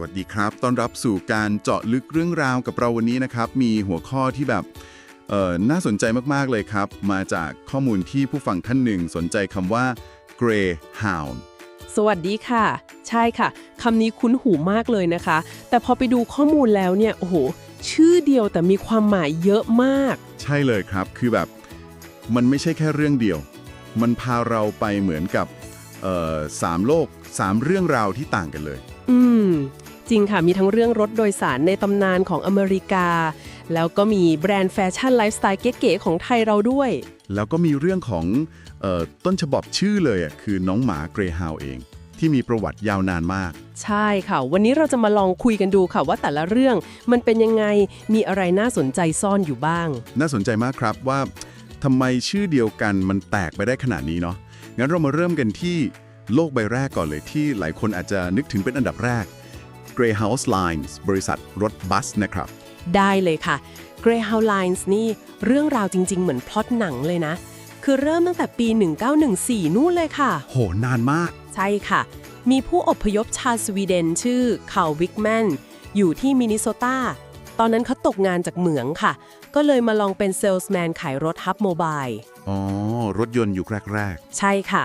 วัสดีครับ ต้อนรับสู่การเจาะลึกเรื่องราวกับเราวันนี้นะครับ มีหัวข้อที่แบบเอ่อน่าสนใจมากๆเลยครับ มาจากข้อมูลที่ผู้ฟังท่านหนึ่งสนใจคำว่า Greyhound สวัสดีค่ะ ใช่ค่ะคำนี้คุ้นหูมากเลยนะคะ แต่พอไปดูข้อมูลแล้วเนี่ย โอ้โห ชื่อเดียวแต่มีความหมายเยอะมาก ใช่เลยครับ คือแบบมันไม่ใช่แค่เรื่องเดียว มันพาเราไปเหมือนกับเอ่อสามโลกสามเรื่องราวที่ต่างกันเลย อืม จริงค่ะ มีทั้งเรื่องรถโดยสารในตำนานของอเมริกา แล้วก็มีแบรนด์แฟชั่นไลฟ์สไตล์เก๋ๆของไทยเราด้วย แล้วก็มีเรื่องของเออต้นฉบับชื่อเลยอะคือน้องหมาเกรฮาวเอง ที่มีประวัติยาวนานมาก ใช่ค่ะ วันนี้เราจะมาลองคุยกันดูค่ะว่าแต่ละเรื่องมันเป็นยังไงมีอะไรน่าสนใจซ่อนอยู่บ้าง น่าสนใจมากครับว่าทำไมชื่อเดียวกันมันแตกไปได้ขนาดนี้เนาะงั้นเรามาเริ่มกันที่โลกใบแรกก่อนเลยที่หลายคนอาจจะนึกถึงเป็นอันดับแรก Greyhound Lines บริษัทรถบัสนะครับ ได้เลยค่ะ Greyhound Lines นี่เรื่องราวจริง ๆ เหมือนพล็อตหนังเลยนะ คือเริ่มตั้งแต่ปี 1914 นู่นเลยค่ะ โห นานมาก ใช่ค่ะ มีผู้อพยพชาวสวีเดนชื่อคาร์ลวิกแมนอยู่ที่มินนิโซตา ตอนนั้นเขาตกงานจากเหมืองค่ะ ก็เลยมาลองเป็นเซลส์แมนขายรถฮับโมบาย อ๋อ รถยนต์ยุคแรกใช่ค่ะ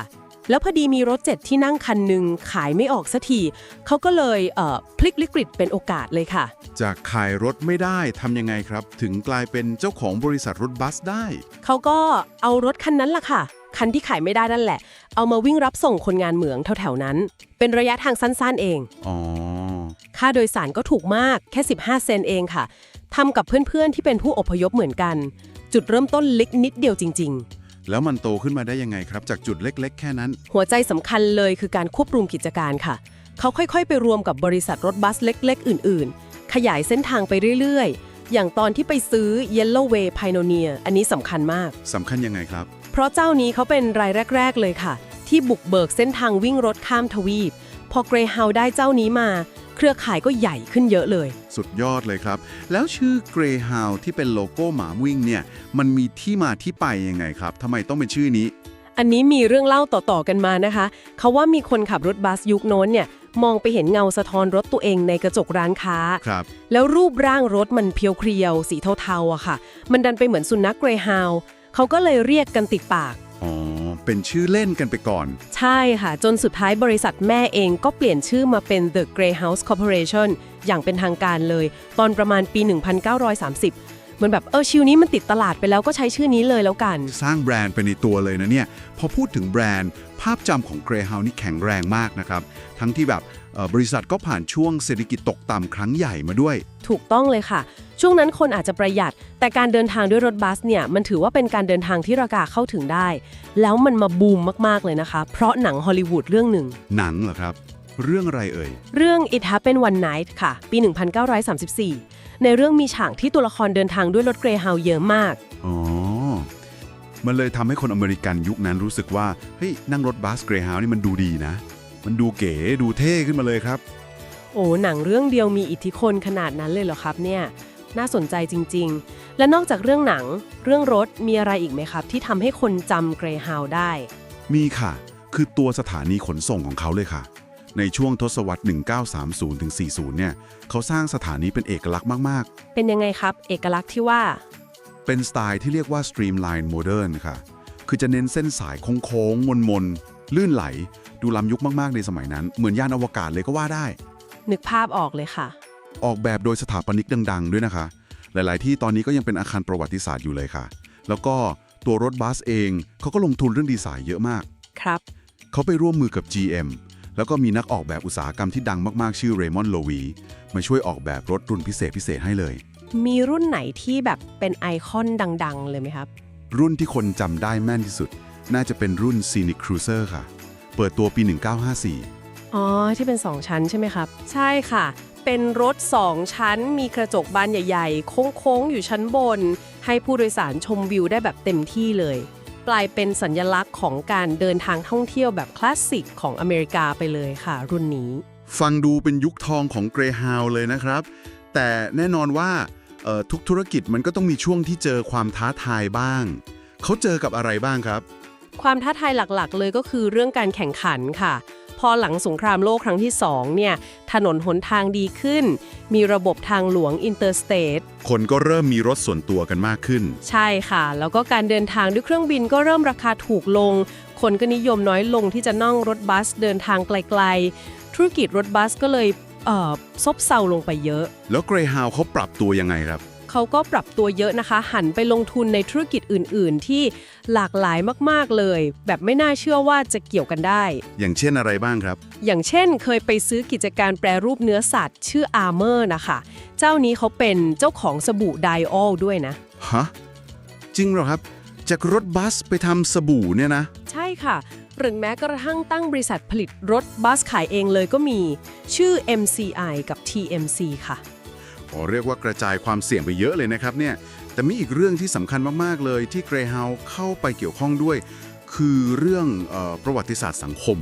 แล้วพอดีมีรถเจ็ดที่นั่งคันหนึ่งขายไม่ออกสักทีเขาก็เลยเอ่อพลิกวิกฤตเป็นโอกาสเลยค่ะๆจากขายรถไม่ได้ทำยังไงครับ ถึงกลายเป็นเจ้าของบริษัทรถบัสได้ เขาก็เอารถคันนั้นล่ะค่ะ คันที่ขายไม่ได้นั่นแหละ เอามาวิ่งรับส่งคนงานเหมืองแถวๆนั้น เป็นระยะทางสั้นๆเองอ๋อค่าโดยสารก็ถูกมากแค่ 15 เซนเองค่ะทำกับเพื่อนๆที่เป็นผู้อพยพเหมือนกัน จุดเริ่มต้นเล็กนิดเดียวจริง แล้วมันโตขึ้นมาได้ยังไงครับ จากจุดเล็ก ๆ แค่นั้นๆหัวใจสำคัญเลยคือการควบรวมกิจการค่ะ เขาค่อยๆ ไปรวมกับบริษัทรถบัสเล็ก ๆ อื่น ๆ ขยายเส้นทางไปเรื่อย ๆ อย่างตอนที่ไปซื้อ Yellow Way Pioneer อันนี้สำคัญมาก สำคัญยังไงครับ เพราะเจ้านี้เขาเป็นรายแรก ๆ เลยค่ะ ที่บุกเบิกเส้นทางวิ่งรถข้ามทวีป พอ Greyhound ได้เจ้านี้มา เครือข่ายก็ใหญ่ขึ้นเยอะเลย สุดยอดเลยครับ แล้วชื่อ Greyhound ที่เป็นโลโก้หมาวิ่งเนี่ย มันมีที่มาที่ไปยังไงครับทำไมต้องเป็นชื่อนี้ อันนี้มีเรื่องเล่าต่อๆกันมานะคะ เขาว่ามีคนขับรถบัสยุคโน้นเนี่ย มองไปเห็นเงาสะท้อนรถตัวเองในกระจกร้านค้า ครับ แล้วรูปร่างรถมันเพียวๆสีเทาๆอะค่ะ มันดันไปเหมือนสุนัขเกรย์ฮาวเขาก็เลยเรียกกันติดปากอ๋อ เป็นชื่อเล่นกันไปก่อน ใช่ค่ะ จนสุดท้ายบริษัทแม่เองก็เปลี่ยนชื่อมาเป็น The Greyhouse Corporation อย่างเป็นทางการเลย ตอนประมาณปี 1930 เหมือนแบบเออชิวนี้มันติดตลาดไปแล้วก็ใช้ชื่อนี้เลยแล้วกัน สร้างแบรนด์ไปในตัวเลยนะเนี่ย พอพูดถึงแบรนด์ ภาพจำของ Greyhound นี่แข็งแรงมากนะครับ ทั้งที่แบบเอ่อบริษัทก็ผ่านช่วงเศรษฐกิจตกต่ำครั้งใหญ่มาด้วย ถูกต้องเลยค่ะ ช่วงนั้นคนอาจจะประหยัด แต่การเดินทางด้วยรถบัสเนี่ยมันถือว่าเป็นการเดินทางที่ราคาเข้าถึงได้ แล้วมันมาบูมมากๆเลยนะคะ เพราะหนังฮอลลีวูดเรื่องหนึ่ง หนังเหรอครับ เรื่องอะไรเอ่ย เรื่อง It Happened One Night ค่ะ ปี 1934 ในเรื่องมีฉากที่ตัวละครเดินทางด้วยรถเกรย์ฮาวเยอะมาก อ๋อ มันเลยทำให้คนอเมริกันยุคนั้นรู้สึกว่า เฮ้ย นั่งรถบัสเกรย์ฮาวนี่มันดูดีนะ มันดูเก๋ ดูเท่ขึ้นมาเลยครับ โอ้หนังเรื่องเดียวมีอิทธิพลขนาดนั้นเลยเหรอครับเนี่ย น่าสนใจจริง ๆ และนอกจากเรื่องหนัง เรื่องรถมีอะไรอีกไหมครับ ที่ทำให้คนจำเกรย์ฮาวได้ มีค่ะ คือตัวสถานีขนส่งของเขาเลยค่ะ ในช่วงทศวรรษ 1930ถึง40 เนี่ย เขาสร้างสถานีเป็นเอกลักษณ์มากเป็นยังไงครับ เอกลักษณ์ที่ว่า ๆ เป็นสไตล์ที่เรียกว่า Streamline Modern ค่ะ คือจะเน้นเส้นสายโค้งๆมนๆ ลื่นไหล ดูล้ำยุคมากๆในสมัยนั้น เหมือนยานอวกาศเลยก็ว่าได้ นึกภาพออกเลยค่ะ ออกแบบโดยสถาปนิกดัง ๆ ด้วยนะคะ หลาย ๆ ที่ตอนนี้ก็ยังเป็นอาคารประวัติศาสตร์อยู่เลยค่ะ แล้วก็ตัวรถบัสเองเขาก็ลงทุนเรื่องดีไซน์เยอะมาก ครับ เขาไปร่วมมือกับ GM แล้วก็มีนักออกแบบอุตสาหกรรมที่ดังมากๆ ชื่อเรมอนโลวีมาช่วยออกแบบรถรุ่นพิเศษพิเศษให้เลย มีรุ่นไหนที่แบบเป็นไอคอนดัง ๆ เลยไหมครับ รุ่นที่คนจำได้แม่นที่สุด น่าจะเป็นรุ่น Scenic Cruiser ค่ะ เปิดตัวปี 1954 อ๋อ ที่เป็น 2 ชั้นใช่ไหมครับ ใช่ค่ะ เป็นรถ2ชั้น มีกระจกบานใหญ่ ๆ โค้งๆ อยู่ชั้นบน ให้ผู้โดยสารชมวิวได้แบบเต็มที่เลย กลายเป็นสัญลักษณ์ของการเดินทางท่องเที่ยวแบบคลาสสิกของอเมริกาไปเลยค่ะ รุ่นนี้ ฟังดูเป็นยุคทองของ Greyhound เลยนะครับ แต่แน่นอนว่าเอ่อทุกธุรกิจมันก็ต้องมีช่วงที่เจอความท้าทายบ้าง เขาเจอกับอะไรบ้างครับ ความท้าทายหลักๆ เลยก็คือเรื่องการแข่งขันค่ะ พพอหลังสงครามโลกครั้งที่สองเนี่ยถนนหนทางดีขึ้น มีระบบทางหลวงอินเตอร์สเตทคนก็เริ่มมีรถส่วนตัวกันมากขึ้น ใช่ค่ะ แล้วก็การเดินทางด้วยเครื่องบินก็เริ่มราคาถูกลง คนก็นิยมน้อยลงที่จะนั่งรถบัสเดินทางไกลๆ ธุรกิจรถบัสก็เลยเอ่อซบเซาลงไปเยอะ แล้วเกรฮาวเขาปรับตัวยังไงครับ เขาก็ปรับตัวเยอะนะคะ หันไปลงทุนในธุรกิจอื่น ๆ ที่หลากหลายมาก ๆ เลย แบบไม่น่าเชื่อว่าจะเกี่ยวกันได้ อย่างเช่นอะไรบ้างครับ อย่างเช่นเคยไปซื้อกิจการแปรรูปเนื้อสัตว์ ชื่อ Armor นะคะ เจ้านี้เขาเป็นเจ้าของสบู่ไดออลด้วยนะ ฮะ จริงเหรอครับ จากรถบัสไปทำสบู่เนี่ยนะ ใช่ค่ะ หรือแม้กระทั่งตั้งบริษัทผลิตรถบัสขายเองเลยก็มี ชื่อ MCI กับ TMC ค่ะ อ๋อเรียกว่ากระจายความเสี่ยงไปเยอะเลยนะครับเนี่ย แต่มีอีกเรื่องที่สำคัญมาก ๆ เลยที่เกรฮาเข้าไปเกี่ยวข้องด้วย คือเรื่องเออประวัติศาสตร์สังคม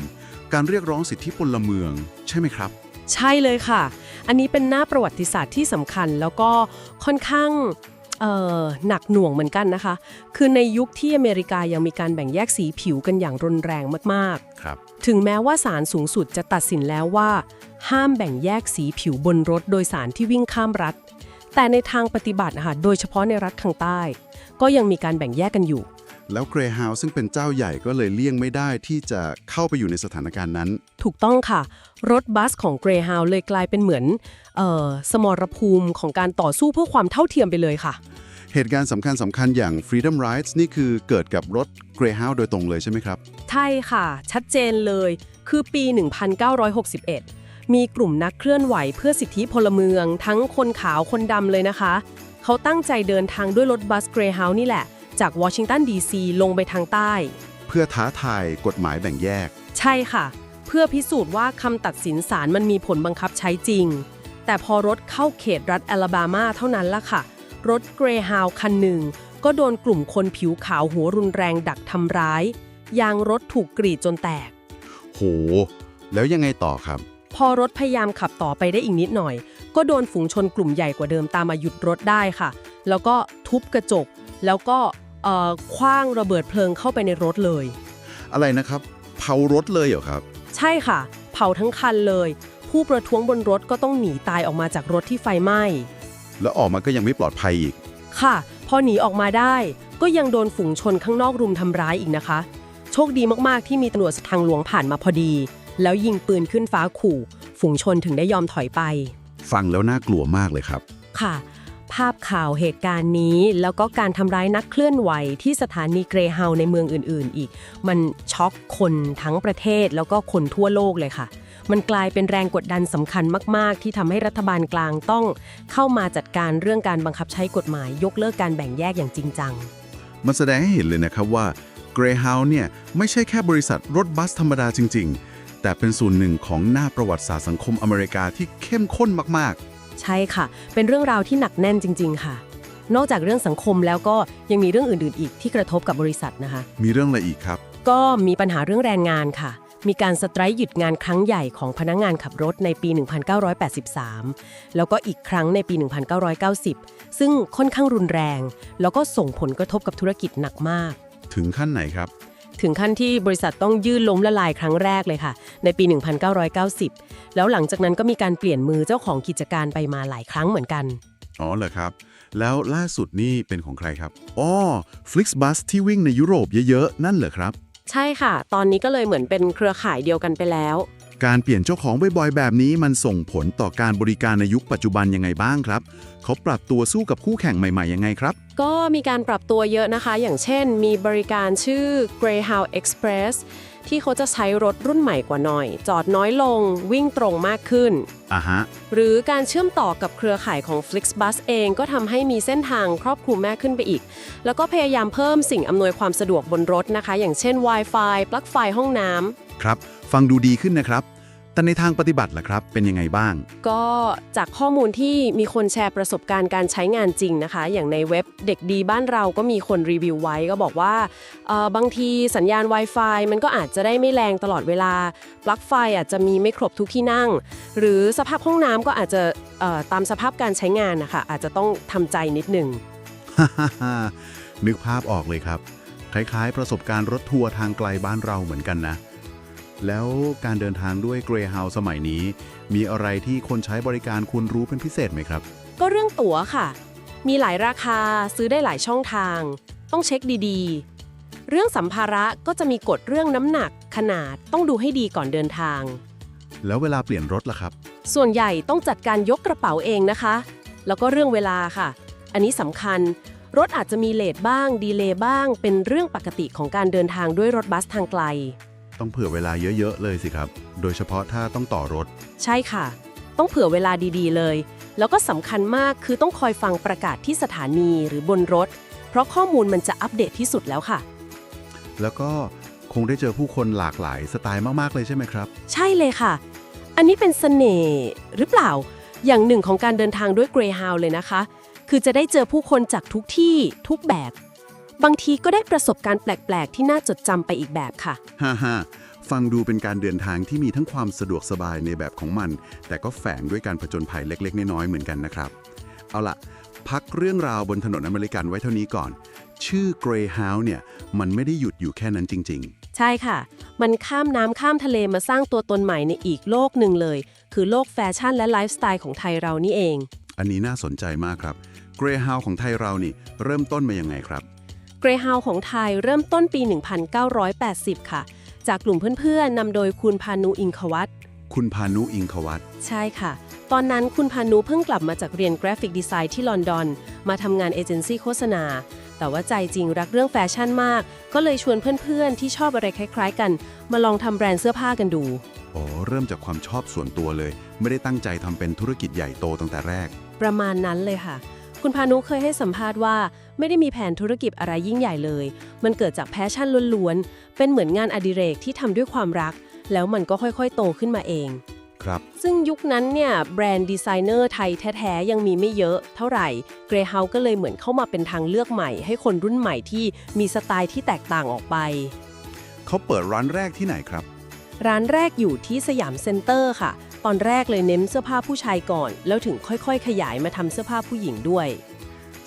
การเรียกร้องสิทธิพลเมือง ใช่ไหมครับ ใช่เลยค่ะ อันนี้เป็นหน้าประวัติศาสตร์ที่สำคัญแล้วก็ค่อนข้างเอ่อหนักหน่วงเหมือนกันนะคะ คือในยุคที่อเมริกายังมีการแบ่งแยกสีผิวกันอย่างรุนแรงมากๆ ถึงแม้ว่าศาลสูงสุดจะตัดสินแล้วว่า ห้ามแบ่งแยกสีผิวบนรถโดยสารที่วิ่งข้ามรัฐ แต่ในทางปฏิบัตินะคะโดยเฉพาะในรัฐทางใต้ ก็ยังมีการแบ่งแยกกันอยู่ แล้วเกรฮาวซึ่งเป็นเจ้าใหญ่ก็เลยเลี่ยงไม่ได้ที่จะเข้าไปอยู่ในสถานการณ์นั้น ถูกต้องค่ะ รถบัสของ Greyhound เลยกลายเป็นเหมือนเออสมรภูมิของการต่อสู้เพื่อความเท่าเทียมไปเลยค่ะ เหตุการณ์สำคัญสำคัญอย่าง Freedom Rides นี่คือเกิดกับรถ Greyhound โดยตรงเลยใช่ไหมครับ ใช่ค่ะ ชัดเจนเลย คือปี 1961 มีกลุ่มนักเคลื่อนไหวเพื่อสิทธิพลเมือง ทั้งคนขาวคนดำเลยนะคะ เขาตั้งใจเดินทางด้วยรถบัส Greyhound นี่แหละ จากวอชิงตันดีซีลงไปทางใต้ เพื่อท้าทายกฎหมายแบ่งแยก ใช่ค่ะ เพื่อพิสูจน์ว่าคำตัดสินศาลมันมีผลบังคับใช้จริง แต่พอรถเข้าเขตรัฐแอลาบามาเท่านั้นละค่ะ รถเกรฮาวคันหนึ่ง ก็โดนกลุ่มคนผิวขาวหัวรุนแรงดักทำร้าย ยางรถถูกกรีดจนแตก โห แล้วยังไงต่อครับ พอรถพยายามขับต่อไปได้อีกนิดหน่อย ก็โดนฝูงชนกลุ่มใหญ่กว่าเดิมตามมาหยุดรถได้ค่ะ แล้วก็ทุบกระจก แล้วก็เอ่อคว้างระเบิดเพลิงเข้าไปในรถเลย อะไรนะครับ เผารถเลยเหรอครับ ใช่ค่ะ เผาทั้งคันเลย ผู้ประท้วงบนรถก็ต้องหนีตายออกมาจากรถที่ไฟไหม้ แล้วออกมาก็ยังไม่ปลอดภัยอีก ค่ะ พอหนีออกมาได้ ก็ยังโดนฝูงชนข้างนอกรุมทำร้ายอีกนะคะ โชคดีมากๆที่มีตำรวจทางหลวงผ่านมาพอดี แล้วยิงปืนขึ้นฟ้าขู่ ฝูงชนถึงได้ยอมถอยไป ฟังแล้วน่ากลัวมากเลยครับ ค่ะ ภาพข่าวเหตุการณ์นี้ แล้วก็การทำร้ายนักเคลื่อนไหวที่สถานีเกรเฮาในเมืองอื่น ๆ อีก มันช็อกคนทั้งประเทศแล้วก็คนทั่วโลกเลยค่ะ มันกลายเป็นแรงกดดันสำคัญมาก ๆ ที่ทำให้รัฐบาลกลางต้องเข้ามาจัดการเรื่องการบังคับใช้กฎหมาย ยกเลิกการแบ่งแยกอย่างจริงจัง มันแสดงให้เห็นเลยนะครับว่า Greyhound เนี่ยไม่ใช่แค่บริษัทรถบัสธรรมดาจริง ๆ แต่เป็นส่วนหนึ่งของหน้าประวัติศาสตร์สังคมอเมริกาที่เข้มข้นมากใช่ค่ะ เป็นเรื่องราวที่หนักแน่นจริง ๆ ค่ะ นอกจากเรื่องสังคมแล้วก็ยังมีเรื่องอื่น ๆ อีกที่กระทบกับบริษัทนะคะๆมีเรื่องอะไรอีกครับ ก็มีปัญหาเรื่องแรงงานค่ะ มีการสไตรค์หยุดงานครั้งใหญ่ของพนักงานขับรถในปี 1983 แล้วก็อีกครั้งในปี 1990 ซึ่งค่อนข้างรุนแรง แล้วก็ส่งผลกระทบกับธุรกิจหนักมาก ถึงขั้นไหนครับ ถึงขั้นที่บริษัทต้องยื่นล้มละลายครั้งแรกเลยค่ะ ในปี 1990 แล้วหลังจากนั้นก็มีการเปลี่ยนมือเจ้าของกิจการไปมาหลายครั้งเหมือนกัน อ๋อเหรอครับแล้วล่าสุดนี่เป็นของใครครับ อ๋อ Flixbus ที่วิ่งในยุโรปเยอะ ๆ นั่นเหรอครับ ใช่ค่ะ ตอนนี้ก็เลยเหมือนเป็นเครือข่ายเดียวกันไปแล้ว การเปลี่ยนเจ้าของบ่อยๆ แบบนี้มันส่งผลต่อการบริการในยุคปัจจุบันยังไงบ้างครับ เขาปรับตัวสู้กับคู่แข่งใหม่ๆ ยังไงครับ ก็มีการปรับตัวเยอะนะคะ อย่างเช่น มีบริการชื่อ Greyhound Express ที่เขาจะใช้รถรุ่นใหม่กว่าหน่อย จอดน้อยลงวิ่งตรงมากขึ้น อะฮะ หรือการเชื่อมต่อกับเครือข่ายของ Flixbus เองก็ทำให้มีเส้นทางครอบคลุมมากขึ้นไปอีก แล้วก็พยายามเพิ่มสิ่งอำนวยความสะดวกบนรถนะคะ อย่างเช่น Wi-Fi ปลั๊กไฟห้องน้ำ ครับ ฟังดูดีขึ้นนะครับ แต่ในทางปฏิบัติล่ะครับ เป็นยังไงบ้าง ก็จากข้อมูลที่มีคนแชร์ประสบการณ์การใช้งานจริงนะคะ อย่างในเว็บเด็กดีบ้านเราก็มีคนรีวิวไว้ก็บอกว่าเอ่อบางทีสัญญาณ Wi-Fi มันก็อาจจะได้ไม่แรงตลอดเวลา ปลั๊กไฟอาจจะมีไม่ครบทุกที่นั่ง หรือสภาพห้องน้ำก็อาจจะเอ่อตามสภาพการใช้งานนะคะอาจจะต้องทำใจนิดหนึ่ง นึกภาพออกเลยครับ คล้ายๆ ประสบการณ์รถทัวร์ทางไกลบ้านเราเหมือนกันนะ แล้วการเดินทางด้วย Greyhound สมัยนี้ มีอะไรที่คนใช้บริการควรรู้เป็นพิเศษไหมครับ ก็เรื่องตั๋วค่ะ มีหลายราคาซื้อได้หลายช่องทาง ต้องเช็คดีๆ เรื่องสัมภาระก็จะมีกฎเรื่องน้ำหนัก ขนาดต้องดูให้ดีก่อนเดินทาง แล้วเวลาเปลี่ยนรถล่ะครับ ส่วนใหญ่ต้องจัดการยกกระเป๋าเองนะคะ แล้วก็เรื่องเวลาค่ะ อันนี้สำคัญรถอาจจะมีเลทบ้าง ดีเลย์บ้าง เป็นเรื่องปกติของการเดินทางด้วยรถบัสทางไกล ต้องเผื่อเวลาเยอะ ๆ เลยสิครับ โดยเฉพาะถ้าต้องต่อรถ ใช่ค่ะ ต้องเผื่อเวลาดีๆ เลย แล้วก็สำคัญมากคือต้องคอยฟังประกาศที่สถานีหรือบนรถ เพราะข้อมูลมันจะอัปเดตที่สุดแล้วค่ะ แล้วก็คงได้เจอผู้คนหลากหลายสไตล์มาก ๆ เลยใช่ไหมครับ ใช่เลยค่ะ อันนี้เป็นเสน่ห์หรือเปล่า อย่างหนึ่งของการเดินทางด้วย Greyhound เลยนะคะ คือจะได้เจอผู้คนจากทุกที่ทุกแบบ บางทีก็ได้ประสบการณ์แปลก ๆ ที่น่าจดจำไปอีกแบบค่ะ ฮ่าฮ่าฟังดูเป็นการเดินทางที่มีทั้งความสะดวกสบายในแบบของมัน แต่ก็แฝงด้วยการผจญภัยเล็ก ๆ น้อยๆเหมือนกันนะครับ เอาละพักเรื่องราวบนถนนอเมริกันไว้เท่านี้ก่อน ชื่อ Greyhound เนี่ย มันไม่ได้หยุดอยู่แค่นั้นจริง ใช่ค่ะ มันข้ามน้ำข้ามทะเลมาสร้างตัวตนใหม่ในอีกโลกหนึ่งเลย คือโลกแฟชั่นและไลฟ์สไตล์ของไทยเรานี่เอง ๆ อันนี้น่าสนใจมากครับ Greyhound ของไทยเรานี่ เริ่มต้นมายังไงครับ Greyhound ของไทยเริ่มต้นปี 1980 ค่ะ จากกลุ่มเพื่อนๆนำโดยคุณพานุอิงควัตคุณพานุอิงควัตใช่ค่ะ ตอนนั้นคุณพานุเพิ่งกลับมาจากเรียนกราฟิกดีไซน์ที่ลอนดอน มาทำงานเอเจนซี่โฆษณา แต่ว่าใจจริงรักเรื่องแฟชั่นมาก ก็เลยชวนเพื่อนๆ ที่ชอบอะไรคล้ายๆ กัน มาลองทำแบรนด์เสื้อผ้ากันดูอ๋อเริ่มจากความชอบส่วนตัวเลย ไม่ได้ตั้งใจทำเป็นธุรกิจใหญ่โตตั้งแต่แรก ประมาณนั้นเลยค่ะ คุณพานุเคยให้สัมภาษณ์ว่า ไม่ได้มีแผนธุรกิจอะไรยิ่งใหญ่เลย มันเกิดจากแพชชั่นล้วนๆ เป็นเหมือนงานอดิเรกที่ทำด้วยความรัก แล้วมันก็ค่อยๆ โตขึ้นมาเอง ครับ ซึ่งยุคนั้นเนี่ยแบรนด์ดีไซเนอร์ไทยแท้ๆ ยังมีไม่เยอะเท่าไหร่ Greyhound ก็เลยเหมือนเข้ามาเป็นทางเลือกใหม่ ให้คนรุ่นใหม่ที่มีสไตล์ที่แตกต่างออกไป เขาเปิดร้านแรกที่ไหนครับ ร้านแรกอยู่ที่สยามเซ็นเตอร์ค่ะ ตอนแรกเลยเน้นเสื้อผ้าผู้ชายก่อน แล้วถึงค่อยๆ ขยายมาทำเสื้อผ้าผู้หญิงด้วย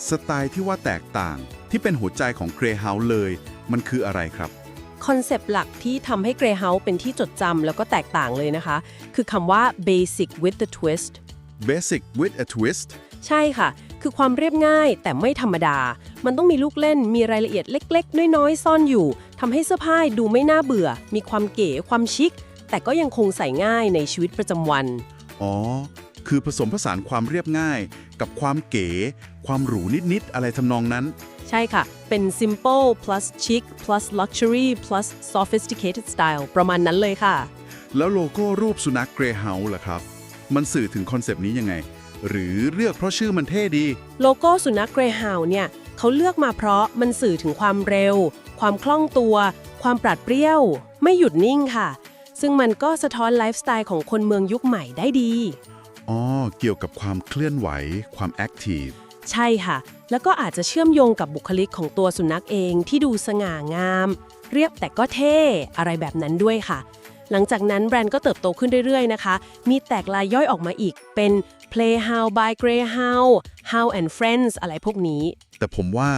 สไตล์ที่ว่าแตกต่างที่เป็นหัวใจของ Greyhound เลย มันคืออะไรครับ คอนเซปต์หลักที่ทำให้ Greyhound เป็นที่จดจำแล้วก็แตกต่างเลยนะคะ คือคำว่า basic with the twist Basic with a twist ใช่ค่ะ คือความเรียบง่ายแต่ไม่ธรรมดา มันต้องมีลูกเล่น มีรายละเอียดเล็ก ๆ น้อย ๆ ซ่อนอยู่ ทำให้เสื้อผ้าดูไม่น่าเบื่อ มีความเก๋ ความชิค แต่ก็ยังคงใส่ง่ายในชีวิตประจำวัน อ๋อ คือผสมผสานความเรียบง่าย กับความเก๋ ความหรูนิด ๆ อะไรทำนองนั้น ใช่ค่ะ เป็น simple plus chic plus luxury plus sophisticated style ประมาณนั้นเลยค่ะ แล้วโลโก้รูปสุนัข Greyhound ล่ะครับ มันสื่อถึงคอนเซปต์นี้ยังไง หรือเลือกเพราะชื่อมันเท่ดี โลโก้สุนัข Greyhound เนี่ยเขาเลือกมาเพราะมันสื่อถึงความเร็ว ความคล่องตัว ความปราดเปรี้ยว ไม่หยุดนิ่งค่ะ ซึ่งมันก็สะท้อนไลฟ์สไตล์ของคนเมืองยุคใหม่ได้ดี อ๋อ เกี่ยวกับความเคลื่อนไหว ความแอคทีฟ ใช่ค่ะ แล้วก็อาจจะเชื่อมโยงกับบุคลิกของตัวสุนัขเองที่ดูสง่างาม เรียบแต่ก็เท่อะไรแบบนั้นด้วยค่ะ หลังจากนั้นแบรนด์ก็เติบโตขึ้นเรื่อยๆนะคะ มีแตกลายย่อยออกมาอีกเป็น Playhound by Greyhound How and Friends อะไรพวกนี้ แต่ผมว่า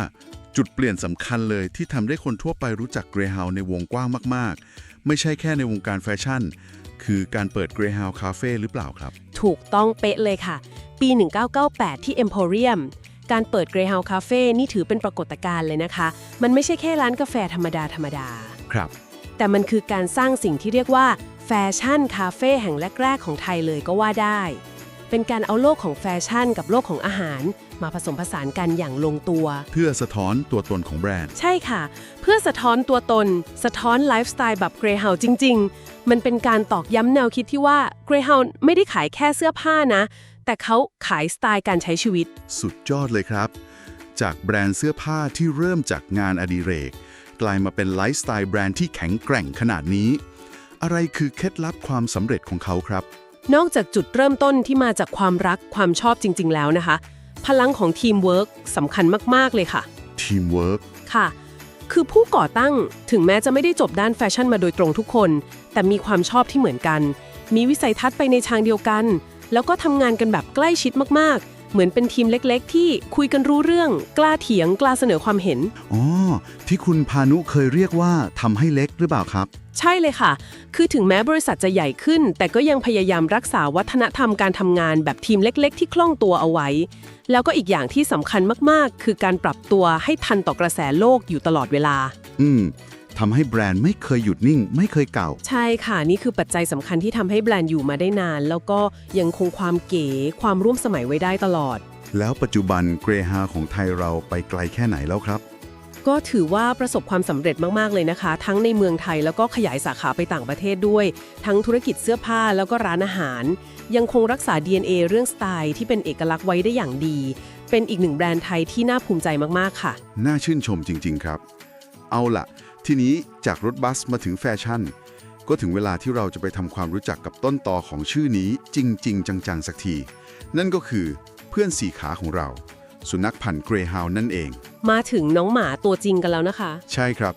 จุดเปลี่ยนสำคัญเลยที่ทำให้คนทั่วไปรู้จัก Greyhound ในวงกว้างมากๆ ไม่ใช่แค่ในวงการแฟชั่น คือการเปิด Greyhound Cafe หรือเปล่าครับ ถูกต้องเป๊ะเลยค่ะ ปี 1998 ที่ Emporium การเปิด Greyhound Cafe นี่ถือเป็นปรากฏการณ์เลยนะคะ มันไม่ใช่แค่ร้านกาแฟธรรมดาธรรมดา ครับ แต่มันคือการสร้างสิ่งที่เรียกว่าแฟชั่นคาเฟ่แห่งแรก ๆ ของไทยเลยก็ว่าได้ เป็นการเอาโลกของแฟชั่นกับโลกของอาหาร มาผสมผสานกันอย่างลงตัว เพื่อสะท้อนตัวตนของแบรนด์ ใช่ค่ะ เพื่อสะท้อนตัวตน สะท้อนไลฟ์สไตล์แบบ Greyhound จริง ๆ มันเป็นการตอกย้ำแนวคิดที่ว่า Greyhound ไม่ได้ขายแค่เสื้อผ้านะ แต่เขาขายสไตล์การใช้ชีวิต สุดยอดเลยครับ จากแบรนด์เสื้อผ้าที่เริ่มจากงานอดิเรก กลายมาเป็นไลฟ์สไตล์แบรนด์ที่แข็งแกร่งขนาดนี้ อะไรคือเคล็ดลับความสำเร็จของเขาครับ นอกจากจุดเริ่มต้นที่มาจากความรักความชอบจริง ๆ แล้วนะคะ พลังของทีมเวิร์กสำคัญมาก ๆ เลยค่ะ ทีมเวิร์กค่ะ คือผู้ก่อตั้งถึงแม้จะไม่ได้จบด้านแฟชั่นมาโดยตรงทุกคน แต่มีความชอบที่เหมือนกัน มีวิสัยทัศน์ไปในทางเดียวกัน แล้วก็ทำงานกันแบบใกล้ชิดมากๆ เหมือนเป็นทีมเล็กๆ ที่คุยกันรู้เรื่อง กล้าเถียง กล้าเสนอความเห็น อ๋อ ที่คุณพานุเคยเรียกว่าทำให้เล็กหรือเปล่าครับ ใช่เลยค่ะ คือถึงแม้บริษัทจะใหญ่ขึ้น แต่ก็ยังพยายามรักษาวัฒนธรรมการทำงานแบบทีมเล็กๆ ที่คล่องตัวเอาไว้ แล้วก็อีกอย่างที่สำคัญมากๆ คือการปรับตัวให้ทันต่อกระแสโลกอยู่ตลอดเวลา อืม ทำให้แบรนด์ไม่เคยหยุดนิ่ง ไม่เคยเก่า ใช่ค่ะ นี่คือปัจจัยสำคัญที่ทำให้แบรนด์อยู่มาได้นาน แล้วก็ยังคงความเก๋ความร่วมสมัยไว้ได้ตลอด แล้วปัจจุบันเกรฮาของไทยเราไปไกลแค่ไหนแล้วครับ ก็ถือว่าประสบความสำเร็จมาก ๆ เลยนะคะ ทั้งในเมืองไทยแล้วก็ขยายสาขาไปต่างประเทศด้วย ทั้งธุรกิจเสื้อผ้าแล้วก็ร้านอาหาร ยังคงรักษา DNA เรื่องสไตล์ที่เป็นเอกลักษณ์ไว้ได้อย่างดี เป็นอีกหนึ่งแบรนด์ไทยที่น่าภูมิใจมาก ๆ ค่ะ น่าชื่นชมจริง ๆ ครับ เอาล่ะ ทีนี้จากรถบัสมาถึงแฟชั่น ก็ถึงเวลาที่เราจะไปทำความรู้จักกับต้นตอของชื่อนี้จริง ๆ จัง ๆ สักที นั่นก็คือเพื่อนสี่ขาของเรา สุนัขพันธุ์เกรย์ฮาวน์นั่นเอง มาถึงน้องหมาตัวจริงกันแล้วนะคะ ใช่ครับ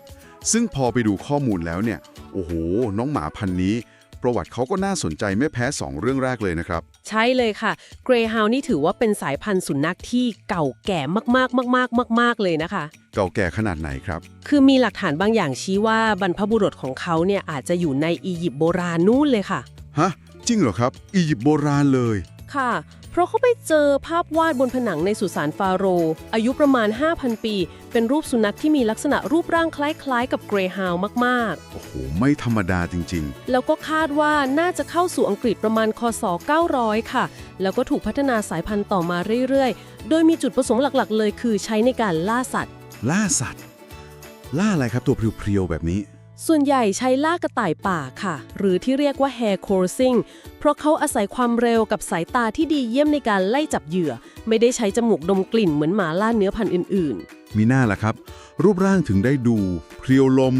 ซึ่งพอไปดูข้อมูลแล้วเนี่ย โอ้โห น้องหมาพันธุ์นี้ ประวัติเขาก็น่าสนใจไม่แพ้ 2 เรื่องแรกเลยนะครับ ใช่เลยค่ะ Greyhound นี่ถือว่าเป็นสายพันธุ์สุนัขที่เก่าแก่มากๆมากๆมาก ๆ เลยนะคะ เก่าแก่ขนาดไหนครับ คือมีหลักฐานบางอย่างชี้ว่าบรรพบุรุษของเขาเนี่ยอาจจะอยู่ในอียิปต์โบราณนู่นเลยค่ะ ฮะ จริงเหรอครับ อียิปต์โบราณเลย ค่ะเพ ราะเขาไปเจอภาพวาดบนผนังในสุสานฟาโรห์อายุประมาณ 5,000 ปี เป็นรูปสุนัขที่มีลักษณะรูปร่างคล้ายๆ กับเกรย์ฮาวมากโอ้โห ไม่ธรรมดาจริง ๆ แล้วก็คาดว่าน่าจะเข้าสู่อังกฤษประมาณคศ 900 ค่ะ แล้วก็ถูกพัฒนาสายพันธุ์ต่อมาเรื่อยๆ โดยมีจุดประสงค์หลักๆ เลยคือใช้ในการล่าสัตว์ๆล่าสัตว์ ล่าอะไรครับตัวเพรียวๆแบบนี้ ส่วนใหญ่ใช้ล่ากระต่ายป่าค่ะ หรือที่เรียกว่า hair coursing เพราะเขาอาศัยความเร็วกับสายตาที่ดีเยี่ยมในการไล่จับเหยื่อ ไม่ได้ใช้จมูกดมกลิ่นเหมือนหมาล่าเนื้อพันธุ์อื่นมีหน้าล่ะครับ รูปร่างถึงได้ดูเพรียวลม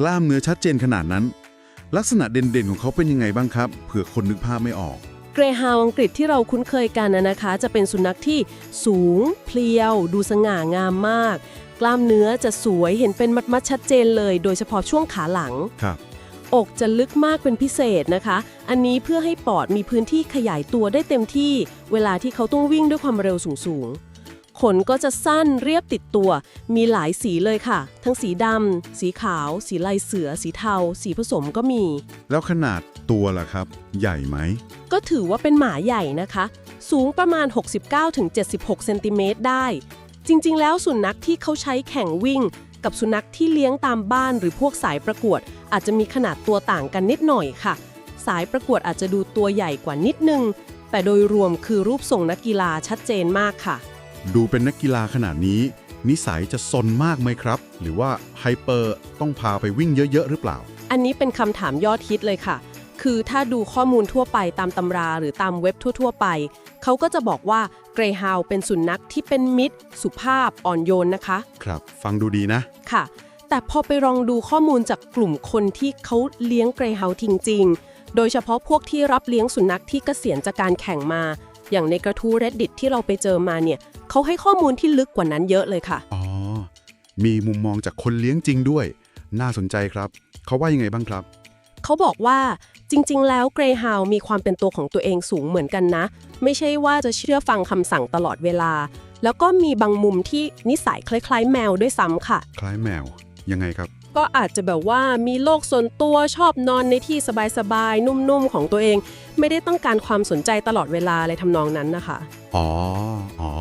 กล้ามเนื้อชัดเจนขนาดนั้น ลักษณะเด่นๆของเขาเป็นยังไงบ้างครับเผื่อคนนึกภาพไม่ออกๆเกรฮาวอังกฤษที่เราคุ้นเคยกันนะนะคะ จะเป็นสุนัขที่สูง เพลียว ดูสง่างามมาก กล้ามเนื้อจะสวยเห็นเป็นมัดๆชัดเจนเลย โดยเฉพาะช่วงขาหลัง ครับ อกจะลึกมากเป็นพิเศษนะคะ อันนี้เพื่อให้ปอดมีพื้นที่ขยายตัวได้เต็มที่ เวลาที่เขาต้องวิ่งด้วยความเร็วสูงๆขนก็จะสั้นเรียบติดตัว มีหลายสีเลยค่ะ ทั้งสีดำสีขาว สีลายเสือ สีเทา สีผสมก็มี แล้วขนาดตัวล่ะครับ ใหญ่ไหม ก็ถือว่าเป็นหมาใหญ่นะคะ สูงประมาณ 69-76เซนติเมตรได้ จริงๆ แล้วสุนัขที่เขาใช้แข่งวิ่ง กับสุนัขที่เลี้ยงตามบ้านหรือพวกสายประกวด อาจจะมีขนาดตัวต่างกันนิดหน่อยค่ะ สายประกวดอาจจะดูตัวใหญ่กว่านิดนึง แต่โดยรวมคือรูปทรงนักกีฬาชัดเจนมากค่ะ ดูเป็นนักกีฬาขนาดนี้ นิสัยจะซนมากไหมครับ หรือว่าไฮเปอร์ต้องพาไปวิ่งเยอะๆหรือเปล่า อันนี้เป็นคำถามยอดฮิตเลยค่ะ คือถ้าดูข้อมูลทั่วไปตามตำราหรือตามเว็บทั่ว ๆ ไป เขาก็จะบอกว่าเกรฮาวเป็นสุนัขที่เป็นมิตร สุภาพอ่อนโยนนะคะ ครับ ฟังดูดีนะ ค่ะ แต่พอไปลองดูข้อมูลจากกลุ่มคนที่เขาเลี้ยงเกรฮาวจริง ๆ โดยเฉพาะพวกที่รับเลี้ยงสุนัขที่เกษียณจากการแข่งมา อย่างในกระทู้ reddit ที่เราไปเจอมาเนี่ยเขาให้ข้อมูลที่ลึกกว่านั้นเยอะเลยค่ะ อ๋อ มีมุมมองจากคนเลี้ยงจริงด้วย น่าสนใจครับ เขาว่ายังไงบ้างครับ เขาบอกว่า จริง ๆ แล้วเกรฮาวมีความเป็นตัวของตัวเองสูงเหมือนกันนะ ไม่ใช่ว่าจะเชื่อฟังคำสั่งตลอดเวลา แล้วก็มีบางมุมที่นิสัยคล้ายๆ แมวด้วยซ้ำค่ะ คล้ายแมว ยังไงครับ ก็อาจจะแบบว่ามีโลกส่วนตัวชอบนอนในที่สบายๆ นุ่มๆ ของตัวเอง ไม่ได้ต้องการความสนใจตลอดเวลาอะไรทำนองนั้นนะคะ อ๋อ อ๋อ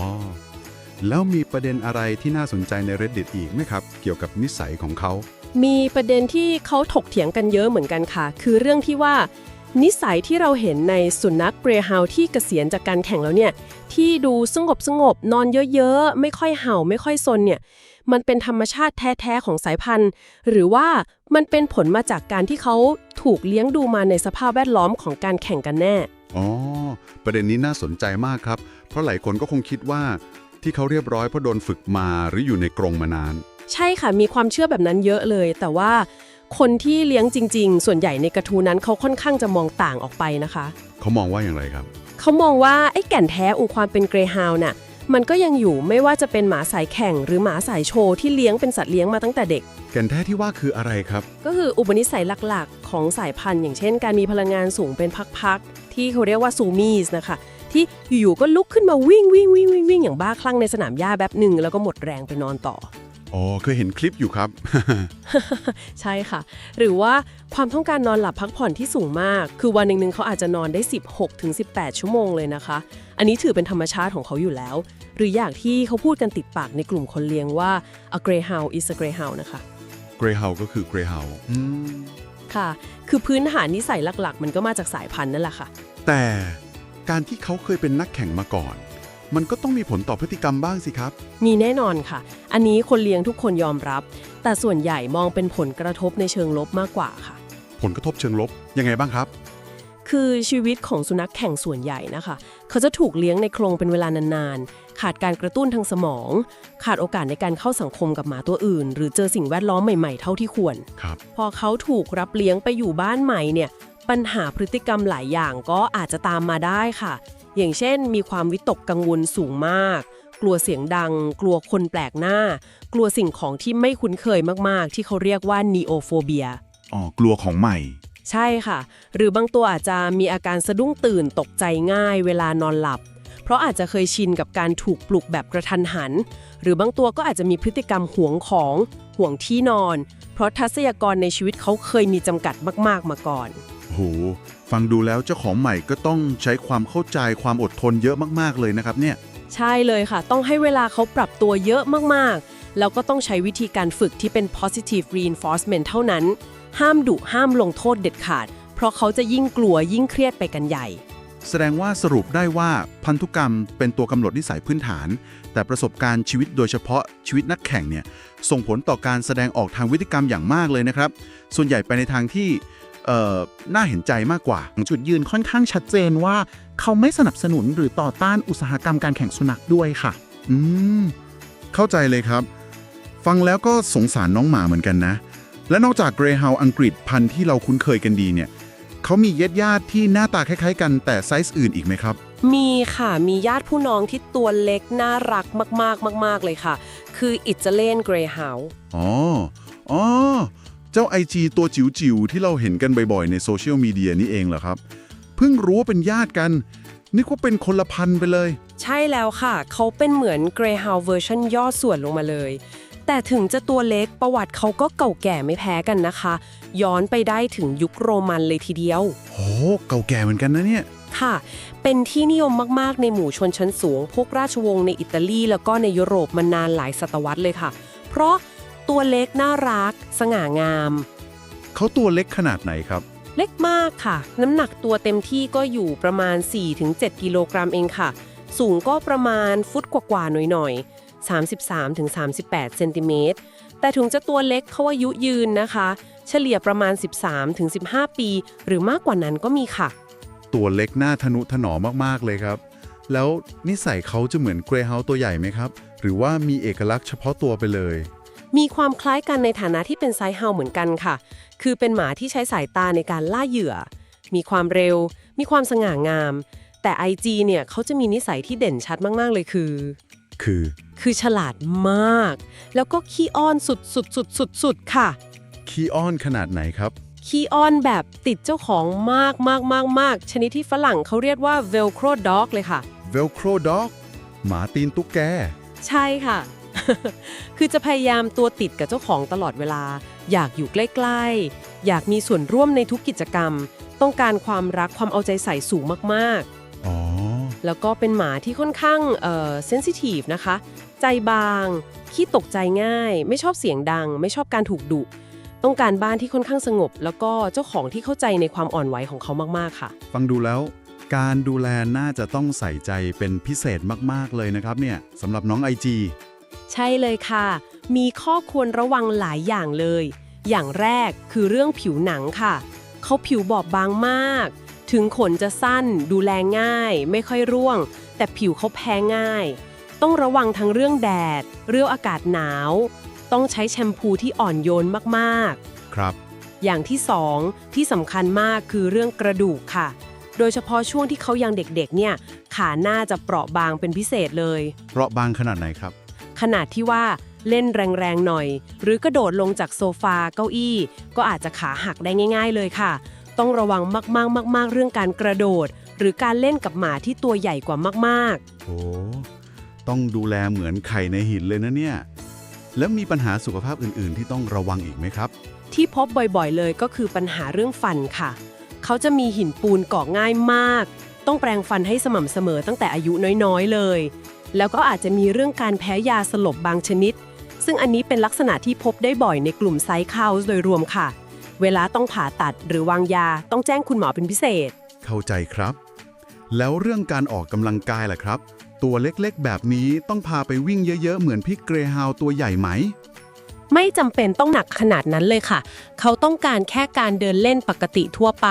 แล้วมีประเด็นอะไรที่น่าสนใจใน reddit อีกไหมครับ เกี่ยวกับนิสัยของเขา มีประเด็นที่เขาถกเถียงกันเยอะเหมือนกันค่ะ คือเรื่องที่ว่า นิสัยที่เราเห็นในสุนัขเกรฮาวที่เกษียณจากการแข่งแล้วเนี่ย ที่ดูสงบสงบนอนเยอะๆ ไม่ค่อยเห่าไม่ค่อยซนเนี่ยมันเป็นธรรมชาติแท้ๆของสายพันธุ์ หรือว่ามันเป็นผลมาจากการที่เขาถูกเลี้ยงดูมาในสภาพแวดล้อมของการแข่งกันแน่ อ๋อ ประเด็นนี้น่าสนใจมากครับ เพราะหลายคนก็คงคิดว่าที่เขาเรียบร้อยเพราะโดนฝึกมาหรืออยู่ในกรงมานาน ใช่ค่ะมีความเชื่อแบบนั้นเยอะเลย แต่ว่าคนที่เลี้ยงจริง ๆ ส่วนใหญ่ในกระทูนั้นเขาค่อนข้างจะมองต่างออกไปนะคะ เขามองว่าอย่างไรครับ เขามองว่าไอ้แก่นแท้องค์ความเป็นเกรย์ฮาวน์น่ะมันก็ยังอยู่ไม่ว่าจะเป็นหมาสายแข่ง หรือหมาสายโชว์ที่เลี้ยงเป็นสัตว์เลี้ยงมาตั้งแต่เด็ก แก่นแท้ที่ว่าคืออะไรครับ ก็คืออุปนิสัยหลักๆ ของสายพันธุ์ อย่างเช่น การมีพลังงานสูงเป็นพักๆที่เขาเรียกว่าซูมีสนะคะที่อยู่ๆก็ลุกขึ้นมาวิ่งวิ่งวิ่งวิ่งวิ่งอย่างบ้าคลั่งในสนามหญ้าแบบหนึ่งแล้วก็หมดแรงไปนอนต่อ อ๋อเคยเห็นคลิปอยู่ครับ ใช่ค่ะ หรือว่าความต้องการนอนหลับพักผ่อนที่สูงมาก คือวันหนึ่งๆเขาอาจจะนอนได้ 16ถึง18 ชั่วโมงเลยนะคะ อันนี้ถือเป็นธรรมชาติของเขาอยู่แล้ว หรืออย่างที่เขาพูดกันติดปากในกลุ่มคนเลี้ยงว่า a greyhound is a greyhound นะคะ Greyhound ก็คือ Greyhound อืมค่ะ คือพื้นฐานนิสัยหลักๆ มันก็มาจากสายพันธุ์นั่นแหละค่ะ แต่การที่เขาเคยเป็นนักแข่งมาก่อน มันก็ต้องมีผลต่อพฤติกรรมบ้างสิครับ มีแน่นอนค่ะ อันนี้คนเลี้ยงทุกคนยอมรับ แต่ส่วนใหญ่มองเป็นผลกระทบในเชิงลบมากกว่าค่ะ ผลกระทบเชิงลบยังไงบ้างครับ คือชีวิตของสุนัขแข่งส่วนใหญ่นะคะ เขาจะถูกเลี้ยงในกรงเป็นเวลานานๆ ขาดการกระตุ้นทางสมอง ขาดโอกาสในการเข้าสังคมกับหมาตัวอื่น หรือเจอสิ่งแวดล้อมใหม่ๆ เท่าที่ควร ครับ พอเขาถูกรับเลี้ยงไปอยู่บ้านใหม่เนี่ย ปัญหาพฤติกรรมหลายอย่างก็อาจจะตามมาได้ค่ะ อย่างเช่น มีความวิตกกังวลสูงมาก กลัวเสียงดัง กลัวคนแปลกหน้า กลัวสิ่งของที่ไม่คุ้นเคยมากๆ ที่เขาเรียกว่า neophobia อ๋อกลัวของใหม่ ใช่ค่ะ หรือบางตัวอาจจะมีอาการสะดุ้งตื่นตกใจง่ายเวลานอนหลับ เพราะอาจจะเคยชินกับการถูกปลุกแบบกระทันหัน หรือบางตัวก็อาจจะมีพฤติกรรมหวงของห่วงที่นอน เพราะทัศยากรในชีวิตเขาเคยมีจำกัดมากๆมาก่อน โห ฟังดูแล้วเจ้าของใหม่ก็ต้องใช้ความเข้าใจความอดทนเยอะมากๆเลยนะครับเนี่ย ใช่เลยค่ะ ต้องให้เวลาเขาปรับตัวเยอะมากๆ แล้วก็ต้องใช้วิธีการฝึกที่เป็น positive reinforcement เท่านั้น ห้ามดุห้ามลงโทษเด็ดขาด เพราะเขาจะยิ่งกลัวยิ่งเครียดไปกันใหญ่ แสดงว่าสรุปได้ว่าพันธุกรรมเป็นตัวกำหนดนิสัยพื้นฐาน แต่ประสบการณ์ชีวิตโดยเฉพาะชีวิตนักแข่งเนี่ยส่งผลต่อการแสดงออกทางวิธีกรรมอย่างมากเลยนะครับ ส่วนใหญ่ไปในทางที่เอ่อ น่าเห็นใจมากกว่า จุดยืนค่อนข้างชัดเจนว่า เขาไม่สนับสนุนหรือต่อต้านอุตสาหกรรมการแข่งสุนัขด้วยค่ะ อืม เข้าใจเลยครับ ฟังแล้วก็สงสารน้องหมาเหมือนกันนะ และนอกจาก Greyhound อังกฤษพันธุ์ที่เราคุ้นเคยกันดีเนี่ย เขามีญาติญาติๆที่หน้าตาคล้ายๆ กันแต่ไซส์อื่นอีกไหมครับ มีค่ะมีญาติผู้น้องที่ตัวเล็กน่ารักมากๆ มาก ๆ เลยค่ะ คืออิตาเลนเกรย์ฮาวอ๋ออ๋อ เจ้า IG ตัวจิ๋วๆ ที่เราเห็นกันบ่อยๆ ในโซเชียลมีเดียนี่เองเหรอครับ เพิ่งรู้ว่าเป็นญาติกัน นึกว่าเป็นคนละพันธุ์ไปเลย ใช่แล้วค่ะ เขาเป็นเหมือนเกรย์ฮาวเวอร์ชันย่อส่วนลงมาเลย แต่ถึงจะตัวเล็กประวัติเขาก็เก่าแก่ไม่แพ้กันนะคะ ย้อนไปได้ถึงยุคโรมันเลยทีเดียวโหเก่าแก่เหมือนกันนะเนี่ย ค่ะ เป็นที่นิยมมากๆ ในหมู่ชนชั้นสูง พวกราชวงศ์ในอิตาลีแล้วก็ในยุโรปมานานหลายศตวรรษเลยค่ะ เพราะ ตัวเล็กน่ารัก สง่างาม เขาตัวเล็กขนาดไหนครับ เล็กมากค่ะ น้ำหนักตัวเต็มที่ก็อยู่ประมาณ 4-7 กิโลกรัมเองค่ะ สูงก็ประมาณฟุตกว่าๆหน่อยๆ 33-38เซนติเมตรแต่ถึงจะตัวเล็กเขาอายุยืนนะคะ เฉลี่ยประมาณ 13-15 ปี หรือมากกว่านั้นก็มีค่ะ ตัวเล็กหน้าทนุถนอมมากๆเลยครับ แล้วนิสัยเขาจะเหมือนเกรย์เฮาตัวใหญ่ไหมครับ หรือว่ามีเอกลักษณ์เฉพาะตัวไปเลย มีความคล้ายกันในฐานะที่เป็นไซส์เฮาเหมือนกันค่ะ คือเป็นหมาที่ใช้สายตาในการล่าเหยื่อ มีความเร็ว มีความสง่างาม แต่ IG เนี่ยเขาจะมีนิสัยที่เด่นชัดมากๆเลยคือ คือ คือฉลาดมาก แล้วก็ขี้อ้อนสุดสุดสุดสุดสุดๆค่ะ ขี้อ้อนขนาดไหนครับ ขี้อ้อนแบบติดเจ้าของมากมากมากมากชนิดที่ฝรั่งเขาเรียกว่า velcro dog เลยค่ะ Velcro Dog หมาตีนตุ๊กแก ใช่ค่ะ คือจะพยายามตัวติดกับเจ้าของตลอดเวลา อยากอยู่ใกล้ๆ อยากมีส่วนร่วมในทุกกิจกรรม ต้องการความรักความเอาใจใส่สูงมากๆ อ๋อ แล้วก็เป็นหมาที่ค่อนข้างเอ่อเซนซิทีฟนะคะ ใจบางขี้ตกใจง่าย ไม่ชอบเสียงดัง ไม่ชอบการถูกดุต้องการบ้านที่ค่อนข้างสงบ แล้วก็เจ้าของที่เข้าใจในความอ่อนไหวของเขามากๆค่ะ ฟังดูแล้ว การดูแลน่าจะต้องใส่ใจเป็นพิเศษมากๆเลยนะครับเนี่ยสำหรับน้อง IG ใช่เลยค่ะ มีข้อควรระวังหลายอย่างเลย อย่างแรกคือเรื่องผิวหนังค่ะ เขาผิวบอบบางมาก ถึงขนจะสั้น ดูแลง่าย ไม่ค่อยร่วง แต่ผิวเขาแพ้ง่าย ต้องระวังทั้งเรื่องแดด เรื่องอากาศหนาว ต้องใช้แชมพูที่อ่อนโยนมากๆ ครับ อย่างที่สองที่สำคัญมากคือเรื่องกระดูกค่ะ โดยเฉพาะช่วงที่เขายังเด็กๆ เนี่ย ขาหน้าจะเปราะบางเป็นพิเศษเลยเพราะบางขนาดไหนครับ ขนาดที่ว่าเล่นแรงๆหน่อย หรือกระโดดลงจากโซฟาเก้าอี้ ก็อาจจะขาหักได้ง่าย ๆ เลยค่ะ ต้องระวังมากๆมาก ๆ เรื่องการกระโดด หรือการเล่นกับหมาที่ตัวใหญ่กว่ามากโอ้ต้องดูแลเหมือนไข่ในหินเลยนะเนี่ย แล้วมีปัญหาสุขภาพอื่น ๆ ที่ต้องระวังอีกไหมครับๆที่พบบ่อยๆ เลยก็คือปัญหาเรื่องฟันค่ะ เขาจะมีหินปูนเกาะง่ายมาก ต้องแปรงฟันให้สม่ำเสมอตั้งแต่อายุน้อยๆเลย แล้วก็อาจจะมีเรื่องการแพ้ยาสลบบางชนิด ซึ่งอันนี้เป็นลักษณะที่พบได้บ่อยในกลุ่มไซคาวส์โดยรวมค่ะ เวลาต้องผ่าตัดหรือวางยาต้องแจ้งคุณหมอเป็นพิเศษ เข้าใจครับ แล้วเรื่องการออกกำลังกายล่ะครับ ตัวเล็กๆ แบบนี้ต้องพาไปวิ่งเยอะ ๆ เหมือนพี่เกรฮาวตัวใหญ่ไหม ไม่จำเป็นต้องหนักขนาดนั้นเลยค่ะ เขาต้องการแค่การเดินเล่นปกติทั่วไป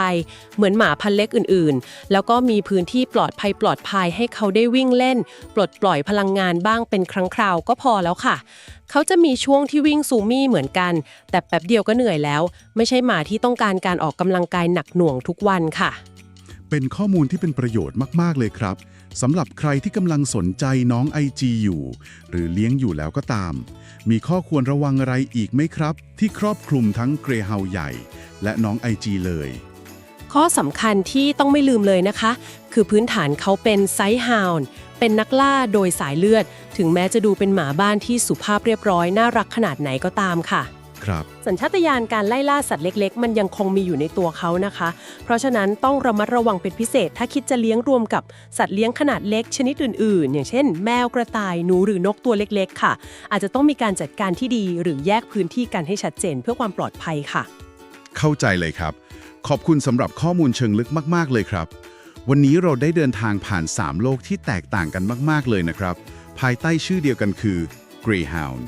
เหมือนหมาพันธุ์เล็กอื่นๆ แล้วก็มีพื้นที่ปลอดภัยปลอดภัยให้เขาได้วิ่งเล่น ปลดปล่อยพลังงานบ้างเป็นครั้งคราวก็พอแล้วค่ะ เขาจะมีช่วงที่วิ่งซูมี่เหมือนกัน แต่แป๊บเดียวก็เหนื่อยแล้ว ไม่ใช่หมาที่ต้องการการออกกำลังกายหนักหน่วงทุกวันค่ะ เป็นข้อมูลที่เป็นประโยชน์มาก ๆ เลยครับ สำหรับใครที่กำลังสนใจน้อง IG อยู่ หรือเลี้ยงอยู่แล้วก็ตาม มีข้อควรระวังอะไรอีกไหมครับ ที่ครอบคลุมทั้งเกรฮาวใหญ่ และน้อง IG เลย ข้อสำคัญที่ต้องไม่ลืมเลยนะคะ คือพื้นฐานเขาเป็นไซส์ฮาวน์เป็นนักล่าโดยสายเลือด ถึงแม้จะดูเป็นหมาบ้านที่สุภาพเรียบร้อยน่ารักขนาดไหนก็ตามค่ะ ครับ สัญชาตญาณการไล่ล่าสัตว์เล็ก ๆ มันยังคงมีอยู่ในตัวเขานะคะ เพราะฉะนั้นต้องระมัดระวังเป็นพิเศษ ถ้าคิดจะเลี้ยงรวมกับสัตว์เลี้ยงขนาดเล็กชนิดอื่น ๆ อย่างเช่น แมวกระต่ายหนูหรือนกตัวเล็ก ๆ ค่ะ อาจจะต้องมีการจัดการที่ดี หรือแยกพื้นที่กันให้ชัดเจน เพื่อความปลอดภัยค่ะ เข้าใจเลยครับ ขอบคุณสำหรับข้อมูลเชิงลึกมาก ๆ เลยครับ วันนี้เราได้เดินทางผ่าน 3 โลกที่แตกต่างกันมาก ๆ เลยนะครับ ภายใต้ชื่อเดียวกันคือ Greyhound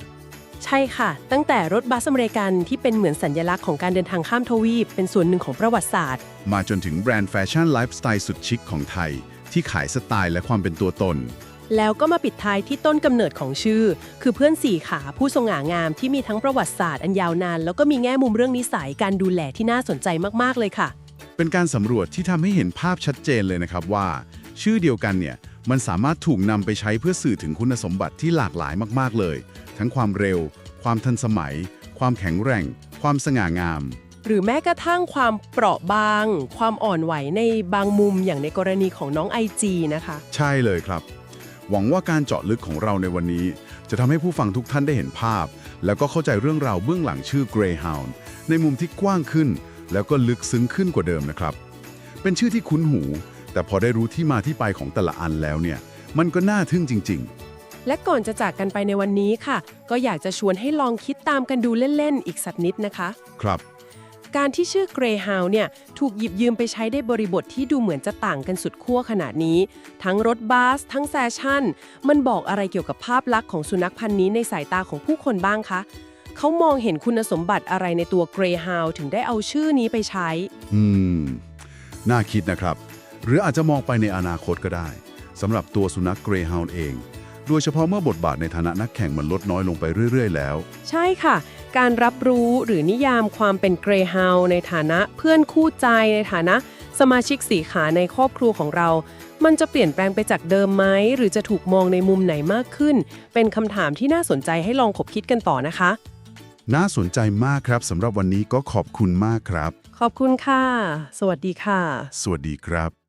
ใช่ค่ะ ตั้งแต่รถบัสอเมริกันที่เป็นเหมือนสัญลักษณ์ของการเดินทางข้ามทวีป เป็นส่วนหนึ่งของประวัติศาสตร์ มาจนถึงแบรนด์แฟชั่นไลฟ์สไตล์สุดชิคของไทย ที่ขายสไตล์และความเป็นตัวตน แล้วก็มาปิดท้ายที่ต้นกำเนิดของชื่อ คือเพื่อนสี่ขาผู้ทรงหงามที่มีทั้งประวัติศาสตร์อันยาวนาน แล้วก็มีแง่มุมเรื่องนิสัยการดูแลที่น่าสนใจมากๆเลยค่ะ เป็นการสำรวจที่ทำให้เห็นภาพชัดเจนเลยนะครับว่า ชื่อเดียวกันเนี่ยมันสามารถถูกนำไปใช้เพื่อสื่อถึงคุณสมบัติที่หลากหลายมาก ๆ เลย ทั้งความเร็ว ความทันสมัย ความแข็งแกร่ง ความสง่างาม หรือแม้กระทั่งความเปราะบาง ความอ่อนไหวในบางมุมอย่างในกรณีของน้องไอจีนะคะ ใช่เลยครับ หวังว่าการเจาะลึกของเราในวันนี้ จะทำให้ผู้ฟังทุกท่านได้เห็นภาพ แล้วก็เข้าใจเรื่องราวเบื้องหลังชื่อ Greyhound ในมุมที่กว้างขึ้น แล้วก็ลึกซึ้งขึ้นกว่าเดิมนะครับ เป็นชื่อที่คุ้นหู แต่พอได้รู้ที่มาที่ไปของแต่ละอันแล้วเนี่ย มันก็น่าทึ่งจริง และก่อนจะจากกันไปในวันนี้ค่ะ ก็อยากจะชวนให้ลองคิดตามกันดูเล่น ๆ อีกสักนิดนะคะๆครับ การที่ชื่อ Greyhound เนี่ยถูกหยิบยืมไปใช้ได้บริบทที่ดูเหมือนจะต่างกันสุดขั้วขนาดนี้ ทั้งรถบัสทั้งแฟชั่น มันบอกอะไรเกี่ยวกับภาพลักษณ์ของสุนัขพันธุ์นี้ในสายตาของผู้คนบ้างคะเขามองเห็นคุณสมบัติอะไรในตัว Greyhound ถึงได้เอาชื่อนี้ไปใช้ อืม น่าคิดนะครับ หรืออาจจะมองไปในอนาคตก็ได้สำหรับตัวสุนัข Greyhound เอง โดยเฉพาะเมื่อบทบาทในฐานะนักแข่งมันลดน้อยลงไปเรื่อย ๆ แล้ว ใช่ค่ะ การรับรู้หรือนิยามความเป็น Greyhound ในฐานะเพื่อนคู่ใจในฐานะสมาชิกสีขาในครอบครัวของเรา มันจะเปลี่ยนแปลงไปจากเดิมไหม หรือจะถูกมองในมุมไหนมากขึ้น เป็นคำถามที่น่าสนใจให้ลองคบคิดกันต่อนะคะ น่าสนใจมากครับสำหรับวันนี้ก็ขอบคุณมากครับ ขอบคุณค่ะ สวัสดีค่ะ สวัสดีครับ